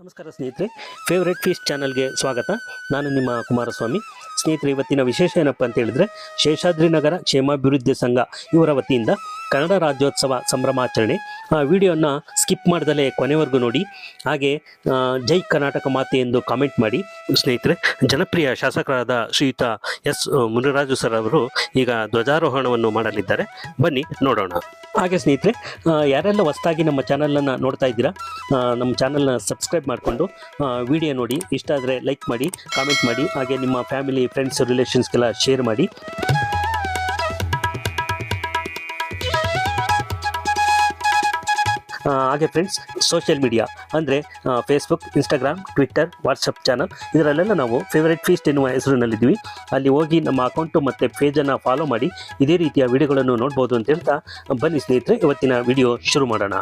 ನಮಸ್ಕಾರ ಸ್ನೇಹಿತರೆ favourite feast ಚಾನಲ್ಗೆ ಸ್ವಾಗತ. ನಾನು ನಿಮ್ಮ ಕುಮಾರಸ್ವಾಮಿ. ಸ್ನೇಹಿತರೆ, ಇವತ್ತಿನ ವಿಶೇಷ ಏನಪ್ಪ ಅಂತ ಹೇಳಿದ್ರೆ ಶೇಷಾದ್ರಿ ನಗರ ಕ್ಷೇಮಾಭಿವೃದ್ಧಿ ಸಂಘ ಇವರ ವತಿಯಿಂದ ಕನ್ನಡ ರಾಜ್ಯೋತ್ಸವ ಸಂಭ್ರಮಾಚರಣೆ. ಆ ವಿಡಿಯೋನ ಸ್ಕಿಪ್ ಮಾಡ್ದಲೇ ಕೊನೆವರೆಗೂ ನೋಡಿ. ಹಾಗೆ ಜೈ ಕರ್ನಾಟಕ ಮಾತೆ ಎಂದು ಕಾಮೆಂಟ್ ಮಾಡಿ. ಸ್ನೇಹಿತರೆ, ಜನಪ್ರಿಯ ಶಾಸಕರಾದ ಶ್ರೀಯುತ ಎಸ್ ಮುನಿರಾಜು ಸರ್ ಅವರು ಈಗ ಧ್ವಜಾರೋಹಣವನ್ನು ಮಾಡಲಿದ್ದಾರೆ. ಬನ್ನಿ ನೋಡೋಣ. ಹಾಗೆ ಸ್ನೇಹಿತರೆ ಯಾರೆಲ್ಲ ಹೊಸದಾಗಿ ನಮ್ಮ ಚಾನಲನ್ನು ನೋಡ್ತಾ ಇದ್ದೀರಾ ನಮ್ಮ ಚಾನಲ್ನ ಸಬ್ಸ್ಕ್ರೈಬ್ ಮಾಡಿಕೊಂಡು ವಿಡಿಯೋ ನೋಡಿ. ಇಷ್ಟ ಆದರೆ ಲೈಕ್ ಮಾಡಿ, ಕಾಮೆಂಟ್ ಮಾಡಿ. ಹಾಗೆ ನಿಮ್ಮ ಫ್ಯಾಮಿಲಿ, ಫ್ರೆಂಡ್ಸ್, ರಿಲೇಷನ್ಸ್ಗೆಲ್ಲ ಶೇರ್ ಮಾಡಿ. ಹಾಗೆ ಫ್ರೆಂಡ್ಸ್ ಸೋಷಿಯಲ್ ಮೀಡಿಯಾ ಅಂದರೆ Facebook Instagram Twitter WhatsApp channel ಇದರಲ್ಲೆಲ್ಲ ನಾವು ಫೇವರೆಟ್ ಫೀಸ್ಟ್ ಎನ್ನುವ ಹೆಸರಿನಲ್ಲಿದ್ದೀವಿ. ಅಲ್ಲಿ ಹೋಗಿ ನಮ್ಮ ಅಕೌಂಟು ಮತ್ತು ಪೇಜನ್ನು ಫಾಲೋ ಮಾಡಿ, ಇದೇ ರೀತಿಯ ವಿಡಿಯೋಗಳನ್ನು ನೋಡ್ಬೋದು ಅಂತ ಹೇಳ್ತಾ, ಬನ್ನಿ ಸ್ನೇಹಿತರೆ, ಇವತ್ತಿನ ವಿಡಿಯೋ ಶುರು ಮಾಡೋಣ.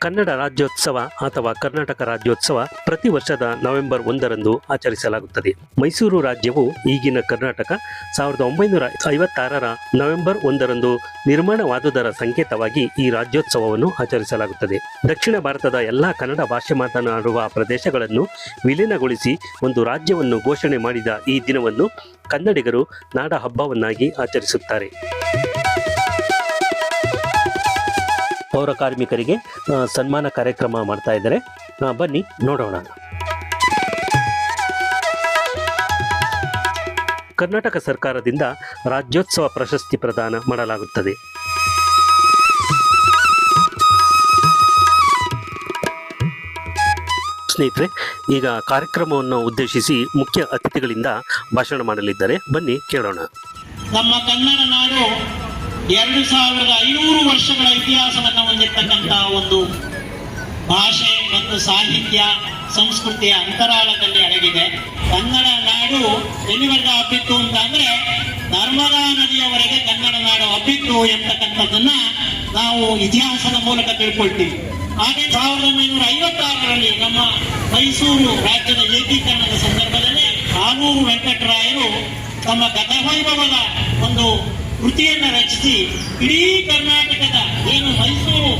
ಕನ್ನಡ ರಾಜ್ಯೋತ್ಸವ ಅಥವಾ ಕರ್ನಾಟಕ ರಾಜ್ಯೋತ್ಸವ ಪ್ರತಿ ವರ್ಷದ ನವೆಂಬರ್ ಒಂದರಂದು ಆಚರಿಸಲಾಗುತ್ತದೆ. ಮೈಸೂರು ರಾಜ್ಯವು ಈಗಿನ ಕರ್ನಾಟಕ ಸಾವಿರದ ಒಂಬೈನೂರ ಐವತ್ತಾರರ ನವೆಂಬರ್ ಒಂದರಂದು ನಿರ್ಮಾಣವಾದುದರ ಸಂಕೇತವಾಗಿ ಈ ರಾಜ್ಯೋತ್ಸವವನ್ನು ಆಚರಿಸಲಾಗುತ್ತದೆ. ದಕ್ಷಿಣ ಭಾರತದ ಎಲ್ಲಾ ಕನ್ನಡ ಭಾಷೆ ಮಾತನಾಡುವ ಪ್ರದೇಶಗಳನ್ನು ವಿಲೀನಗೊಳಿಸಿ ಒಂದು ರಾಜ್ಯವನ್ನು ಘೋಷಣೆ ಮಾಡಿದ ಈ ದಿನವನ್ನು ಕನ್ನಡಿಗರು ನಾಡ ಹಬ್ಬವನ್ನಾಗಿ ಆಚರಿಸುತ್ತಾರೆ. ಪೌರ ಕಾರ್ಮಿಕರಿಗೆ ಸನ್ಮಾನ ಕಾರ್ಯಕ್ರಮ ಮಾಡ್ತಾ ಇದ್ದಾರೆ. ಬನ್ನಿ, ನೋಡೋಣ. ಕರ್ನಾಟಕ ಸರ್ಕಾರದಿಂದ ರಾಜ್ಯೋತ್ಸವ ಪ್ರಶಸ್ತಿ ಪ್ರದಾನ ಮಾಡಲಾಗುತ್ತದೆ. ಸ್ನೇಹಿತರೆ, ಈಗ ಕಾರ್ಯಕ್ರಮವನ್ನು ಉದ್ದೇಶಿಸಿ ಮುಖ್ಯ ಅತಿಥಿಗಳಿಂದ ಭಾಷಣ ಮಾಡಲಿದ್ದಾರೆ. ಬನ್ನಿ, ಕೇಳೋಣ. ನಮ್ಮ ಕನ್ನಡ ನಾಡು ಎರಡು ಸಾವಿರದ ಐನೂರು ವರ್ಷಗಳ ಇತಿಹಾಸವನ್ನು ಹೊಂದಿರತಕ್ಕಂತಹ ಒಂದು ಭಾಷೆ ಮತ್ತು ಸಾಹಿತ್ಯ, ಸಂಸ್ಕೃತಿಯ ಅಂತರಾಳದಲ್ಲಿ ಅಡಗಿದೆ. ಕನ್ನಡ ನಾಡು ಎಲ್ಲಿವರೆಗೆ ಹಬ್ಬಿತ್ತು ಅಂತ ಅಂದ್ರೆ ನರ್ಮದಾ ನದಿಯವರೆಗೆ ಕನ್ನಡ ನಾಡು ಹಬ್ಬಿತ್ತು ಎಂಬತಕ್ಕಂಥದ್ದನ್ನ ನಾವು ಇತಿಹಾಸದ ಮೂಲಕ ತಿಳ್ಕೊಳ್ತೀವಿ. ಹಾಗೆ ಸಾವಿರದ ಒಂಬೈನೂರ ಐವತ್ತಾರರಲ್ಲಿ ನಮ್ಮ ಮೈಸೂರು ರಾಜ್ಯದ ಏಕೀಕರಣದ ಸಂದರ್ಭದಲ್ಲಿ ಆಲೂರು ವೆಂಕಟರಾಯರು ತಮ್ಮ ಗತವೈಭವದ ಒಂದು ಕೃತಿಯನ್ನ ರಚಿಸಿ. ಇಡೀ ಕರ್ನಾಟಕದ, ಏನು ಮೈಸೂರು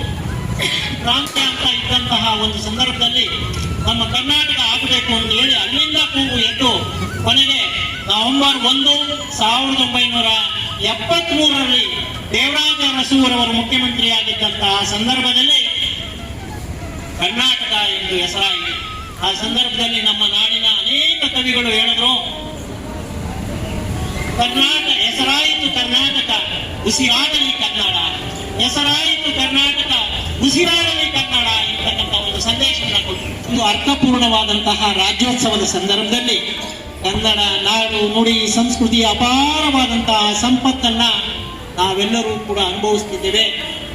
ಪ್ರಾಂತ್ಯ ಅಂತ ಇದ್ದಂತಹ ಒಂದು ಸಂದರ್ಭದಲ್ಲಿ ನಮ್ಮ ಕರ್ನಾಟಕ ಆಗಬೇಕು ಅಂತ ಹೇಳಿ ಅಲ್ಲಿಂದ ಕೂಗು ಎದ್ದು ಕೊನೆಗೆ ನವೆಂಬರ್ ಒಂದು ಸಾವಿರದ ಒಂಬೈನೂರ ಎಪ್ಪತ್ತ್ ಮೂರರಲ್ಲಿ ದೇವರಾಜ ಅರಸೂರವರು ಮುಖ್ಯಮಂತ್ರಿಯಾಗಿದ್ದಂತಹ ಸಂದರ್ಭದಲ್ಲಿ ಕರ್ನಾಟಕ ಎಂದು ಹೆಸರಾಗಿದೆ ಆ ಸಂದರ್ಭದಲ್ಲಿ ನಮ್ಮ ನಾಡಿನ ಅನೇಕ ಕವಿಗಳು ಹೇಳಿದ್ರು, ಕರ್ನಾಟಕ ಹೆಸರಾಯಿತು ಕರ್ನಾಟಕ, ಉಸಿರಾಡಲಿ ಕನ್ನಡ. ಹೆಸರಾಯಿತು ಕರ್ನಾಟಕ, ಉಸಿರಾಡಲಿ ಕನ್ನಡ ಎಂಬತಕ್ಕಂಥ ಒಂದು ಸಂದೇಶವನ್ನು ಕೊಟ್ಟರು ಒಂದು ಅರ್ಥಪೂರ್ಣವಾದಂತಹ ರಾಜ್ಯೋತ್ಸವದ ಸಂದರ್ಭದಲ್ಲಿ ಕನ್ನಡ, ನಾಡು, ನುಡಿ ಸಂಸ್ಕೃತಿಯ ಅಪಾರವಾದಂತಹ ಸಂಪತ್ತನ್ನ ನಾವೆಲ್ಲರೂ ಕೂಡ ಅನುಭವಿಸ್ತಿದ್ದೇವೆ.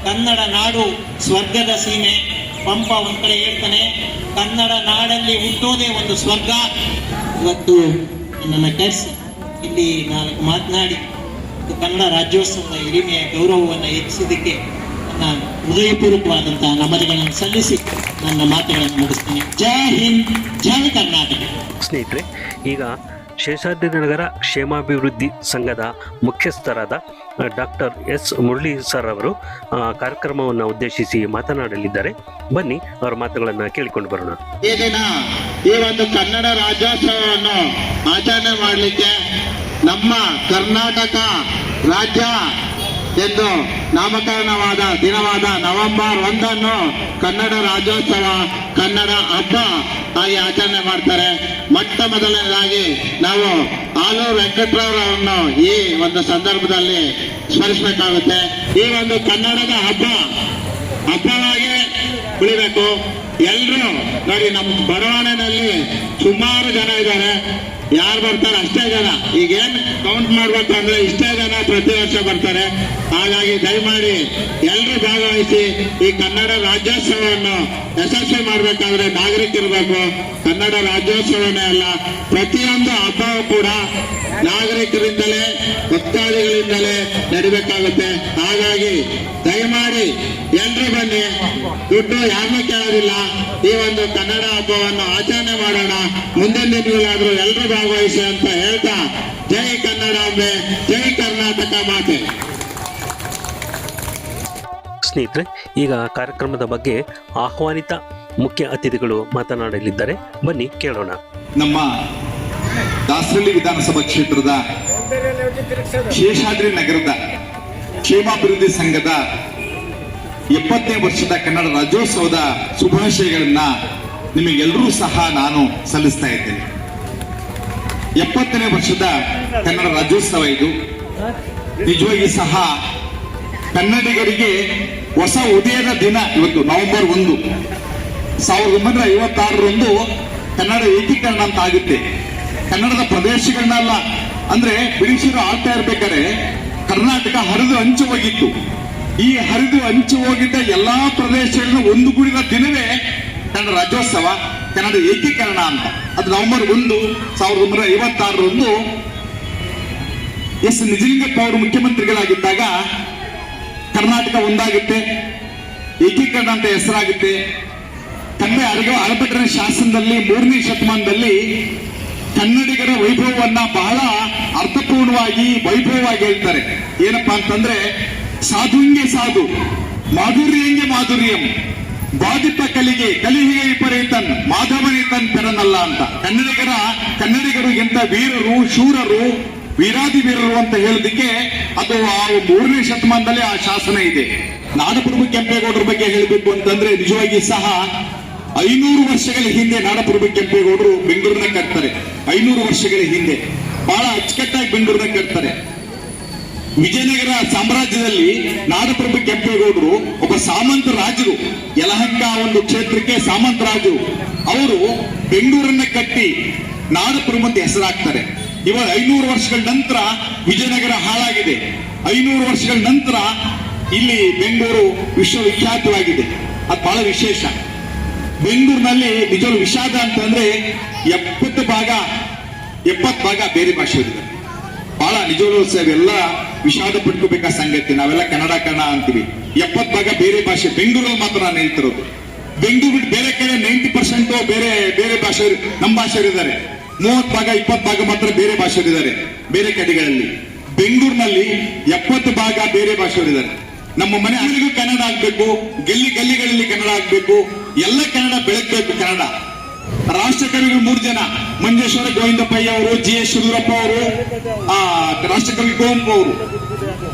ಕನ್ನಡ, ನಾಡು ಸ್ವರ್ಗದ ಸೀಮೆ. ಪಂಪ ಒಂದ್ ಕಡೆ ಹೇಳ್ತಾನೆ, ಕನ್ನಡ ನಾಡಲ್ಲಿ ಹುಟ್ಟೋದೇ ಒಂದು ಸ್ವರ್ಗ. ಇವತ್ತು ನನ್ನ ಕರೆಸಿ, ಇಲ್ಲಿ ನಾಲ್ಕು ಮಾತನಾಡಿ. ಇದು ಕನ್ನಡ ರಾಜ್ಯೋತ್ಸವದ ಹಿರಿಮೆಯ ಗೌರವವನ್ನು ಹೆಚ್ಚಿಸಿದ್ದಕ್ಕೆ ನನ್ನ ಹೃದಯಪೂರ್ವಕವಾದಂತಹ ನಮನಗಳನ್ನು ಸಲ್ಲಿಸಿ ನನ್ನ ಮಾತುಗಳನ್ನು ಮುಗಿಸ್ತೇನೆ. ಜೈ ಹಿಂದ್ ಜೈ ಕರ್ನಾಟಕ. ಸ್ನೇಹಿತರೆ ಈಗ ಶೇಷಾದ್ರಿ ನಗರ ಕ್ಷೇಮಾಭಿವೃದ್ಧಿ ಸಂಘದ ಮುಖ್ಯಸ್ಥರಾದ ಡಾಕ್ಟರ್ ಎಸ್ ಮುರಳಿ ಸರ್ ಅವರು ಕಾರ್ಯಕ್ರಮವನ್ನು ಉದ್ದೇಶಿಸಿ ಮಾತನಾಡಲಿದ್ದಾರೆ. ಬನ್ನಿ ಅವರ ಮಾತುಗಳನ್ನು ಕೇಳಿಕೊಂಡು ಬರೋಣ. ಈ ದಿನ ಈ ಒಂದು ಕನ್ನಡ ರಾಜ್ಯೋತ್ಸವವನ್ನು ಆಚರಣೆ ಮಾಡಲಿಕ್ಕೆ ನಮ್ಮ ಕರ್ನಾಟಕ ರಾಜ್ಯ ಎಂದು ನಾಮಕರಣವಾದ ದಿನವಾದ ನವೆಂಬರ್ ಒಂದನ್ನು ಕನ್ನಡ ರಾಜ್ಯೋತ್ಸವ, ಕನ್ನಡ ಹಬ್ಬ ಆಗಿ ಆಚರಣೆ ಮಾಡ್ತಾರೆ. ಮೊಟ್ಟ ಮೊದಲನೇದಾಗಿ ನಾವು ಆಲೂರು ವೆಂಕಟರಾವ್ರವನ್ನು ಈ ಒಂದು ಸಂದರ್ಭದಲ್ಲಿ ಸ್ಮರಿಸಬೇಕಾಗುತ್ತೆ. ಈ ಒಂದು ಕನ್ನಡದ ಹಬ್ಬ ಹಬ್ಬವಾಗಿ ಉಳಿಬೇಕು. ಎಲ್ಲರೂ ನೋಡಿ, ನಮ್ಮ ಬರವಣೆಯಲ್ಲಿ ಸುಮಾರು ಜನ ಇದ್ದಾರೆ. ಯಾರು ಬರ್ತಾರೆ? ಅಷ್ಟೇ ಜನ. ಈಗ ಕೌಂಟ್ ಮಾಡ್ಬೇಕು ಅಂದ್ರೆ ಇಷ್ಟೇ ಜನ ಪ್ರತಿ ವರ್ಷ ಬರ್ತಾರೆ. ಹಾಗಾಗಿ ದಯಮಾಡಿ ಎಲ್ರು ಭಾಗವಹಿಸಿ ಈ ಕನ್ನಡ ರಾಜ್ಯೋತ್ಸವವನ್ನು ಯಶಸ್ವಿ ಮಾಡ್ಬೇಕಾದ್ರೆ ಇರಬೇಕು. ಕನ್ನಡ ರಾಜ್ಯೋತ್ಸವನೇ ಅಲ್ಲ, ಪ್ರತಿಯೊಂದು ಹಬ್ಬವೂ ಕೂಡ ನಾಗರಿಕರಿಂದಲೇ, ಭಕ್ತಾದಿಗಳಿಂದಲೇ ನಡಿಬೇಕಾಗುತ್ತೆ. ಹಾಗಾಗಿ ದಯಮಾಡಿ ಎಲ್ರು ಬನ್ನಿ. ದುಡ್ಡು ಯಾರನ್ನೂ ಕೇಳೋದಿಲ್ಲ. ಈ ಒಂದು ಕನ್ನಡ ಹಬ್ಬವನ್ನು ಆಚರಣೆ ಮಾಡೋಣ. ಮುಂದಿನ ದಿನಗಳಾದ್ರೂ ಎಲ್ರು ಭಾಗವಹಿಸಿ ಅಂತ ಹೇಳ್ತಾ ಜೈ ಕನ್ನಡಾಂಬೆ ಜೈ ಕರ್ನಾಟಕ ಮಾತೆ. ಸ್ನೇಹಿತರೆ ಈಗ ಕಾರ್ಯಕ್ರಮದ ಬಗ್ಗೆ ಆಹ್ವಾನಿತ ಮುಖ್ಯ ಅತಿಥಿಗಳು ಮಾತನಾಡಲಿದ್ದಾರೆ. ಬನ್ನಿ ಕೇಳೋಣ. ನಮ್ಮ ದಾಸರಳ್ಳಿ ವಿಧಾನಸಭಾ ಕ್ಷೇತ್ರದ ಶೇಷಾದ್ರಿ ನಗರದ ಕ್ಷೇಮಾಭಿವೃದ್ಧಿ ಸಂಘದ ಎಪ್ಪತ್ತನೇ ವರ್ಷದ ಕನ್ನಡ ರಾಜ್ಯೋತ್ಸವದ ಶುಭಾಶಯಗಳನ್ನ ನಿಮಗೆಲ್ಲರೂ ಸಹ ನಾನು ಸಲ್ಲಿಸ್ತಾ ಇದ್ದೇನೆ. ಎಪ್ಪತ್ತನೇ ವರ್ಷದ ಕನ್ನಡ ರಾಜ್ಯೋತ್ಸವ ಇದು. ನಿಜವಾಗಿ ಸಹ ಕನ್ನಡಿಗರಿಗೆ ಹೊಸ ಉದಯದ ದಿನ ಇವತ್ತು, ನವೆಂಬರ್ ಒಂದು. ಸಾವಿರದ ಒಂಬೈನೂರ ಐವತ್ತಾರರಂದು ಕನ್ನಡ ಏಕೀಕರಣ ಅಂತ ಆಗುತ್ತೆ. ಕನ್ನಡದ ಪ್ರದೇಶಗಳನ್ನಲ್ಲ ಅಂದ್ರೆ ಬ್ರಿಟಿಷರು ಆಳ್ತಾ ಇರ್ಬೇಕಾದ್ರೆ ಕರ್ನಾಟಕ ಹರಿದು ಹಂಚು ಹೋಗಿತ್ತು. ಈ ಹರಿದು ಹಂಚು ಹೋಗಿದ್ದ ಎಲ್ಲಾ ಪ್ರದೇಶಗಳನ್ನ ಒಂದುಗೂಡಿದ ದಿನವೇ ಕನ್ನಡ ರಾಜ್ಯೋತ್ಸವ, ಕನ್ನಡ ಏಕೀಕರಣ ಅಂತ. ಅದು ನವೆಂಬರ್ ಒಂದು, ಸಾವಿರದ ಒಂಬೈನೂರ ಐವತ್ತಾರರಂದು ಎಸ್ ನಿಜಲಿಂಗಪ್ಪ ಅವರು ಮುಖ್ಯಮಂತ್ರಿಗಳಾಗಿದ್ದಾಗ ಕರ್ನಾಟಕ ಒಂದಾಗುತ್ತೆ, ಏಕೀಕರಣ ಅಂತ ಹೆಸರಾಗುತ್ತೆ. ತಂದೆ ಅರಗ ಅರಬಟರ ಶಾಸನದಲ್ಲಿ, ಮೂರನೇ ಶತಮಾನದಲ್ಲಿ ಕನ್ನಡಿಗರ ವೈಭವವನ್ನ ಬಹಳ ಅರ್ಥಪೂರ್ಣವಾಗಿ ವೈಭವವಾಗಿ ಹೇಳ್ತಾರೆ. ಏನಪ್ಪಾ ಅಂತಂದ್ರೆ, ಸಾಧುಂಗೆ ಸಾಧು, ಮಾಧುರ್ಯಂಗೆ ಮಾಧುರ್ಯಂ. ಬಾಧಿತ ಕಲಿಗೆ ಕಲಿಹಿಗೆ ವಿಪರೀತನ್, ಮಾಧವನಿತನ್ ಪೆರನಲ್ಲ ಅಂತ. ಕನ್ನಡಿಗರ ಕನ್ನಡಿಗರು ಎಂತ ವೀರರು, ಶೂರರು, ವೀರಾದಿ ವೀರರು ಅಂತ ಹೇಳೋದಕ್ಕೆ ಅದು ಆ ಮೂರನೇ ಶತಮಾನದಲ್ಲಿ ಆ ಶಾಸನ ಇದೆ. ನಾಡಪ್ರಭು ಕೆಂಪೇಗೌಡರ ಬಗ್ಗೆ ಹೇಳಬೇಕು ಅಂತಂದ್ರೆ ನಿಜವಾಗಿ ಸಹ ಐನೂರು ವರ್ಷಗಳ ಹಿಂದೆ ನಾಡಪ್ರಭು ಕೆಂಪೇಗೌಡರು ಬೆಂಗಳೂರನ್ನ ಕಟ್ತಾರೆ. ಐನೂರು ವರ್ಷಗಳ ಹಿಂದೆ. ಬಹಳ ಅಚ್ಚುಕಟ್ಟಾಗಿ ಬೆಂಗಳೂರನ್ನ ಕಟ್ತಾರೆ. ವಿಜಯನಗರ ಸಾಮ್ರಾಜ್ಯದಲ್ಲಿ ನಾಡಪ್ರಭು ಕೆಂಪೇಗೌಡರು ಒಬ್ಬ ಸಾಮಂತ ರಾಜರು. ಯಲಹಂಕ ಒಂದು ಕ್ಷೇತ್ರಕ್ಕೆ ಸಾಮಂತ ರಾಜರು. ಅವರು ಬೆಂಗಳೂರನ್ನ ಕಟ್ಟಿ ನಾಡಪ್ರಭು ಅಂತ ಹೆಸರಾಗ್ತಾರೆ. ಇವಾಗ ಐನೂರು ವರ್ಷಗಳ ನಂತರ ವಿಜಯನಗರ ಹಾಳಾಗಿದೆ. ಐನೂರು ವರ್ಷಗಳ ನಂತರ ಇಲ್ಲಿ ಬೆಂಗಳೂರು ವಿಶ್ವವಿಖ್ಯಾತವಾಗಿದೆ. ಅದು ಬಹಳ ವಿಶೇಷ. ಬೆಂಗಳೂರಿನಲ್ಲಿ ನಿಜವಾಗ ವಿಷಾದ ಅಂತಂದ್ರೆ ಎಪ್ಪತ್ತು ಭಾಗ ಎಪ್ಪತ್ತು ಭಾಗ ಬೇರೆ ಭಾಷೆಯವರಿದ್ದಾರೆ ಬಹಳ ನಿಜವಾಗ್ಲೂ ಸರ್, ಎಲ್ಲ ವಿಷಾದ ಪಟ್ಕೋಬೇಕಾ ಸಂಗತಿ? ನಾವೆಲ್ಲ ಕನ್ನಡ ಕನ್ನಡ ಅಂತೀವಿ. ಎಪ್ಪತ್ ಭಾಗ ಬೇರೆ ಭಾಷೆ, ಬೆಂಗಳೂರಲ್ಲಿ ಮಾತ್ರ ನಾನು ಹೇಳ್ತಿರೋದು. ಬೆಂಗಳೂರು ಬಿಟ್ಟು ಬೇರೆ ಕಡೆ ನೈಂಟಿ ಪರ್ಸೆಂಟ್ ಬೇರೆ ಬೇರೆ ಭಾಷೆ, ನಮ್ಮ ಭಾಷೆಯವರಿದ್ದಾರೆ ಮೂವತ್ ಭಾಗ ಇಪ್ಪತ್ ಭಾಗ ಮಾತ್ರ ಬೇರೆ ಭಾಷೆಯವರಿದ್ದಾರೆ ಬೇರೆ ಕಡೆಗಳಲ್ಲಿ. ಬೆಂಗಳೂರಿನಲ್ಲಿ ಎಪ್ಪತ್ತು ಭಾಗ ಬೇರೆ ಭಾಷೆಯವರಿದ್ದಾರೆ ನಮ್ಮ ಮನೆ ಕನ್ನಡ ಆಗ್ಬೇಕು, ಗಲ್ಲಿ, ಗಲ್ಲಿಗಳಲ್ಲಿ ಕನ್ನಡ ಆಗ್ಬೇಕು, ಎಲ್ಲ ಕನ್ನಡ ಬೆಳಗ್ಬೇಕು ಕನ್ನಡ. ರಾಷ್ಟ್ರಕವಿಗಳು ಮೂರು ಜನ, ಮಂಜೇಶ್ವರ ಗೋವಿಂದಪ್ಪಯ್ಯ ಅವರು, ಜಿ ಎಸ್ ಯಡಿಯೂರಪ್ಪ ಅವರು, ಆ, ರಾಷ್ಟ್ರಕವಿ ಕುವೆಂಪು ಅವರು.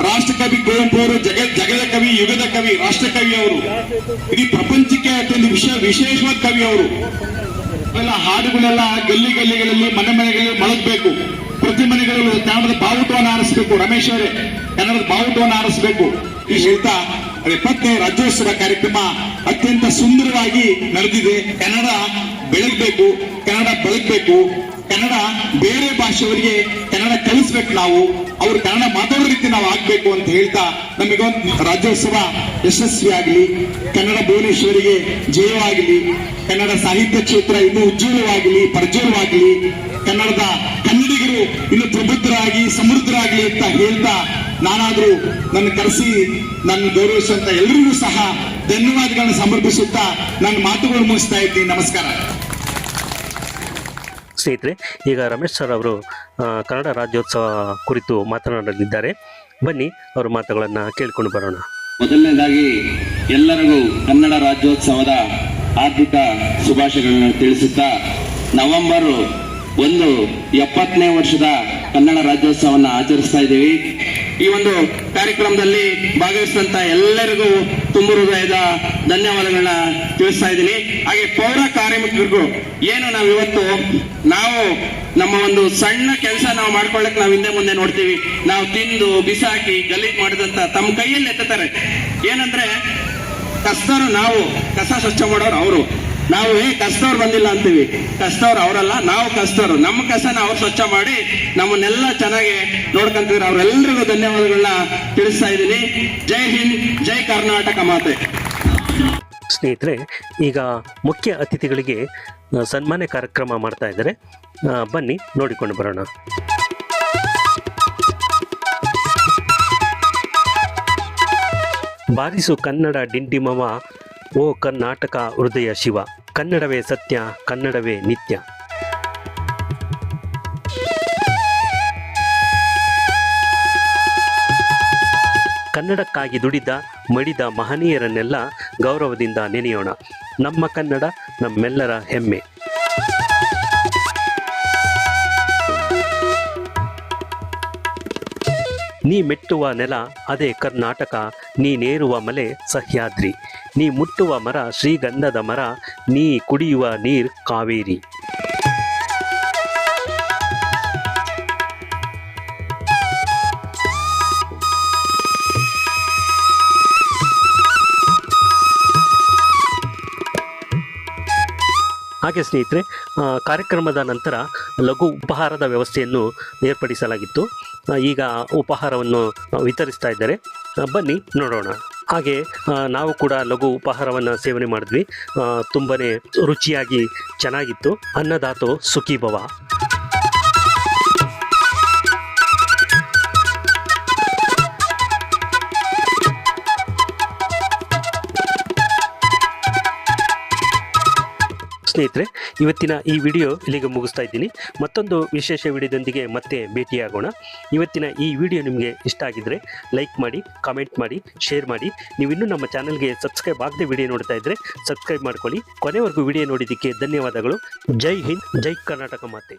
ರಾಷ್ಟ್ರಕವಿ ಕುವೆಂಪು ಅವರು, ಜಗ, ಜಗದ ಕವಿ, ಯುಗದ ಕವಿ, ರಾಷ್ಟ್ರಕವಿ ಅವರು. ಇಡೀ ಪ್ರಪಂಚಕ್ಕೆ ಅತ್ಯಂತ ವಿಶೇಷ ವಿಶೇಷವಾದ ಕವಿ ಅವರು. ಎಲ್ಲ ಹಾಡುಗಳೆಲ್ಲ ಗಲ್ಲಿ ಗಲ್ಲಿಗಳಲ್ಲಿ ಮನೆ ಮನೆಗಳಲ್ಲಿ ಮಲಗಬೇಕು. ಪ್ರತಿ ಮನೆಗಳಲ್ಲೂ ಕನ್ನಡದ ಬಾವುಟವನ್ನು ಆರಿಸಬೇಕು. ರಮೇಶ್ ಅವರೇ, ಕನ್ನಡದ ಬಾವುಟವನ್ನು ಆರಿಸಬೇಕು. ಈ ಹೇಳ್ತಾ ಎಪ್ಪತ್ತನೇ ರಾಜ್ಯೋತ್ಸವ ಕಾರ್ಯಕ್ರಮ ಅತ್ಯಂತ ಸುಂದರವಾಗಿ ನಡೆದಿದೆ. ಕನ್ನಡ ಬೆಳಗ್ಬೇಕು ಕನ್ನಡ ಬೆಳಗ್ಬೇಕು ಕನ್ನಡ ಬೇರೆ ಭಾಷೆಯವರಿಗೆ ಕನ್ನಡ ಕಲಿಸ್ಬೇಕು ನಾವು, ಅವ್ರು ಕನ್ನಡ ಮಾತಾಡೋ ರೀತಿ ನಾವು ಆಗ್ಬೇಕು ಅಂತ ಹೇಳ್ತಾ ನಮಗೊಂದು ರಾಜ್ಯೋತ್ಸವ ಯಶಸ್ವಿ ಆಗಲಿ, ಕನ್ನಡ ಭುವನೇಶ್ವರಿಗೆ ಜಯವಾಗಲಿ, ಕನ್ನಡ ಸಾಹಿತ್ಯ ಕ್ಷೇತ್ರ ಇನ್ನೂ ಉಜ್ವಲವಾಗಲಿ ಪ್ರಜ್ವಲವಾಗಲಿ ಕನ್ನಡದ ಕನ್ನಡಿಗರು ಇನ್ನು ಪ್ರಬುದ್ಧರಾಗಿ, ಸಮೃದ್ಧರಾಗಲಿ ಅಂತ ಹೇಳ್ತಾ ನಾನಾದರೂ ನನ್ನ ಕರೆಸಿ, ನನ್ನ ಗೌರವಿಸುವಂತ ಎಲ್ಲರಿಗೂ ಸಹ ಧನ್ಯವಾದಗಳನ್ನು ಸಮರ್ಪಿಸುತ್ತಾ ನನ್ನ ಮಾತುಗಳು ಮುಗಿಸ್ತಾ ಇದ್ದೀನಿ. ನಮಸ್ಕಾರ. ಸ್ನೇಹಿತರೆ, ಈಗ ರಮೇಶ್ ಸರ್ ಅವರು ಕನ್ನಡ ರಾಜ್ಯೋತ್ಸವ ಕುರಿತು ಮಾತನಾಡಲಿದ್ದಾರೆ. ಬನ್ನಿ, ಅವರ ಮಾತುಗಳನ್ನು ಕೇಳಿಕೊಂಡು ಬರೋಣ. ಮೊದಲನೇದಾಗಿ, ಎಲ್ಲರಿಗೂ ಕನ್ನಡ ರಾಜ್ಯೋತ್ಸವದ ಆರ್ಥಿಕ ಶುಭಾಶಯಗಳನ್ನು ತಿಳಿಸುತ್ತಾ, ನವೆಂಬರ್ ಒಂದು ಎಪ್ಪತ್ತನೇ ವರ್ಷದ ಕನ್ನಡ ರಾಜ್ಯೋತ್ಸವವನ್ನು ಆಚರಿಸ್ತಾ ಇದ್ದೀವಿ. ಈ ಒಂದು ಕಾರ್ಯಕ್ರಮದಲ್ಲಿ ಭಾಗವಹಿಸಿದಂತ ಎಲ್ಲರಿಗೂ ತುಂಬ ಹೃದಯದ ಧನ್ಯವಾದಗಳನ್ನ ತಿಳಿಸ್ತಾ ಇದ್ದೀನಿ. ಹಾಗೆ ಪೌರ ಕಾರ್ಮಿಕರಿಗೂ ಏನು ನಾವು ಇವತ್ತು ನಾವು ನಮ್ಮ ಒಂದು ಸಣ್ಣ ಕೆಲಸ ನಾವು ಮಾಡ್ಕೊಳ್ಳಕ್ ನಾವು ಹಿಂದೆ ಮುಂದೆ ನೋಡ್ತೀವಿ. ನಾವು ತಿಂದು ಬಿಸಾಕಿ ಗಲೀಜ್ ಮಾಡಿದಂತ ತಮ್ಮ ಕೈಯಲ್ಲಿ ಎತ್ತುತ್ತಾರೆ. ಏನಂದ್ರೆ ಕಸರು ನಾವು, ಕಸ ಸ್ವಚ್ಛ ಮಾಡೋರು ಅವರು. ನಾವು ಈ ಕಷ್ಟವ್ರು ಬಂದಿಲ್ಲ ಅಂತೀವಿ. ಕಸ್ತವ್ರು ಅವರಲ್ಲ, ನಾವು ಕಷ್ಟವ್ರು ನಮ್ಮ ಕಸನ ಅವ್ರು ಸ್ವಚ್ಛ ಮಾಡಿ ನಮ್ಮನ್ನೆಲ್ಲ ಚೆನ್ನಾಗಿ ನೋಡ್ಕೊಂತಿದ್ರು ಅವರೆಲ್ಲರಿಗೂ ಧನ್ಯವಾದಗಳನ್ನ ತಿಳಿಸ್ತಾ ಇದ್ದೀನಿ. ಜೈ ಹಿಂದ್, ಜೈ ಕರ್ನಾಟಕ ಮಾತೆ. ಸ್ನೇಹಿತರೆ, ಈಗ ಮುಖ್ಯ ಅತಿಥಿಗಳಿಗೆ ಸನ್ಮಾನ ಕಾರ್ಯಕ್ರಮ ಮಾಡ್ತಾ ಇದ್ದಾರೆ. ಬನ್ನಿ, ನೋಡಿಕೊಂಡು ಬರೋಣ. ಬಾರಿಸು ಕನ್ನಡ ಡಿಂಡಿಮವ ಓ ಕರ್ನಾಟಕ ಹೃದಯ ಶಿವ, ಕನ್ನಡವೇ ಸತ್ಯ, ಕನ್ನಡವೇ ನಿತ್ಯ. ಕನ್ನಡಕ್ಕಾಗಿ ದುಡಿದ, ಮಡಿದ ಮಹನೀಯರನ್ನೆಲ್ಲ ಗೌರವದಿಂದ ನೆನೆಯೋಣ. ನಮ್ಮ ಕನ್ನಡ ನಮ್ಮೆಲ್ಲರ ಹೆಮ್ಮೆ. ನೀ ಮೆಟ್ಟುವ ನೆಲ, ಅದೇ ಕರ್ನಾಟಕ ನೀನೇರುವ ಮಲೆ ಸಹ್ಯಾದ್ರಿ. ನೀ ಮುಟ್ಟುವ ಮರ, ಶ್ರೀಗಂಧದ ಮರ, ನೀ ಕುಡಿಯುವ ನೀರ್ ಕಾವೇರಿ. ಹಾಗೆ ಸ್ನೇಹಿತರೆ ಕಾರ್ಯಕ್ರಮದ ನಂತರ ಲಘು ಉಪಹಾರದ ವ್ಯವಸ್ಥೆಯನ್ನು ಏರ್ಪಡಿಸಲಾಗಿತ್ತು. ಈಗ ಉಪಹಾರವನ್ನು ವಿತರಿಸ್ತಾ ಇದ್ದಾರೆ. ಬನ್ನಿ ನೋಡೋಣ. ಹಾಗೆ ನಾವು ಕೂಡ ಲಘು ಉಪಹಾರವನ್ನು ಸೇವನೆ ಮಾಡಿದ್ವಿ. ತುಂಬನೇ ರುಚಿಯಾಗಿ ಚೆನ್ನಾಗಿತ್ತು. ಅನ್ನದಾತು ಸುಖಿ ಸ್ನೇಹಿತರೆ, ಇವತ್ತಿನ ಈ ವಿಡಿಯೋ ಇಲ್ಲಿಗೆ ಮುಗಿಸ್ತಾ ಇದ್ದೀನಿ. ಮತ್ತೊಂದು ವಿಶೇಷ ವಿಡಿಯೋದೊಂದಿಗೆ ಮತ್ತೆ ಭೇಟಿಯಾಗೋಣ. ಇವತ್ತಿನ ಈ ವಿಡಿಯೋ ನಿಮಗೆ ಇಷ್ಟ ಆಗಿದ್ರೆ ಲೈಕ್ ಮಾಡಿ, ಕಾಮೆಂಟ್ ಮಾಡಿ, ಶೇರ್ ಮಾಡಿ. ನೀವಿನ್ನೂ ನಮ್ಮ ಚಾನಲ್ಗೆ ಸಬ್ಸ್ಕ್ರೈಬ್ ಆಗದೆ ವಿಡಿಯೋ ನೋಡ್ತಾ ಇದ್ರೆ ಸಬ್ಸ್ಕ್ರೈಬ್ ಮಾಡ್ಕೊಳ್ಳಿ. ಕೊನೆವರೆಗೂ ವಿಡಿಯೋ ನೋಡಿದ್ದಕ್ಕೆ ಧನ್ಯವಾದಗಳು. ಜೈ ಹಿಂದ್, ಜೈ ಕರ್ನಾಟಕ ಮಾತೆ.